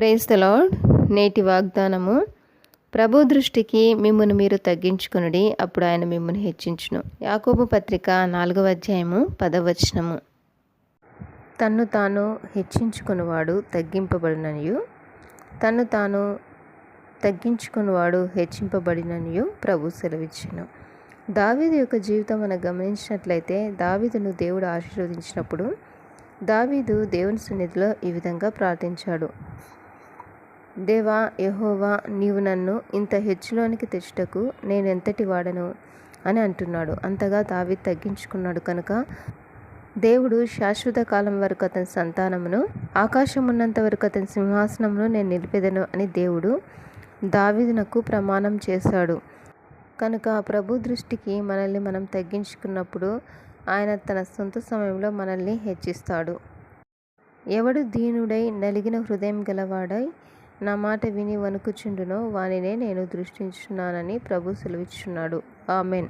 Praise the lord నేటి వాగ్దానము ప్రభు దృష్టికి మిమ్మల్ని మీరు తగ్గించుకునుడి అప్పుడు ఆయన మిమ్మల్ని హెచ్చించును. యాకోబు పత్రిక నాలుగవ అధ్యాయము పదవచనము తన్ను తాను హెచ్చించుకునివాడు తగ్గింపబడిననియు తన్ను తాను తగ్గించుకునివాడు హెచ్చింపబడిననియు ప్రభు సెలవిచ్చును. దావీదు యొక్క జీవితం మనం గమనించినట్లయితే దావీదును దేవుడు ఆశీర్వదించినప్పుడు దావీదు దేవుని సన్నిధిలో ఈ విధంగా ప్రార్థించాడు. దేవా యహోవా నీవు నన్ను ఇంత హెచ్చులోనికి తెచ్చుటకు నేను ఎంతటి వాడను? అని అంటున్నాడు. అంతగా దావి తగ్గించుకున్నాడు కనుక దేవుడు శాశ్వత కాలం వరకు అతని సంతానమును ఆకాశం ఉన్నంత వరకు అతని సింహాసనమును నేను నిలిపెదను అని దేవుడు దావిదనకు ప్రమాణం చేశాడు. కనుక ప్రభు దృష్టికి మనల్ని మనం తగ్గించుకున్నప్పుడు ఆయన తన సొంత సమయంలో మనల్ని హెచ్చిస్తాడు. ఎవడు దీనుడై నలిగిన హృదయం గలవాడై నా మాట విని వణుకుచుండునో వానినే నేను దృష్టించున్నానని ప్రభు సెలవిచ్చుచున్నాడు. ఆమెన్.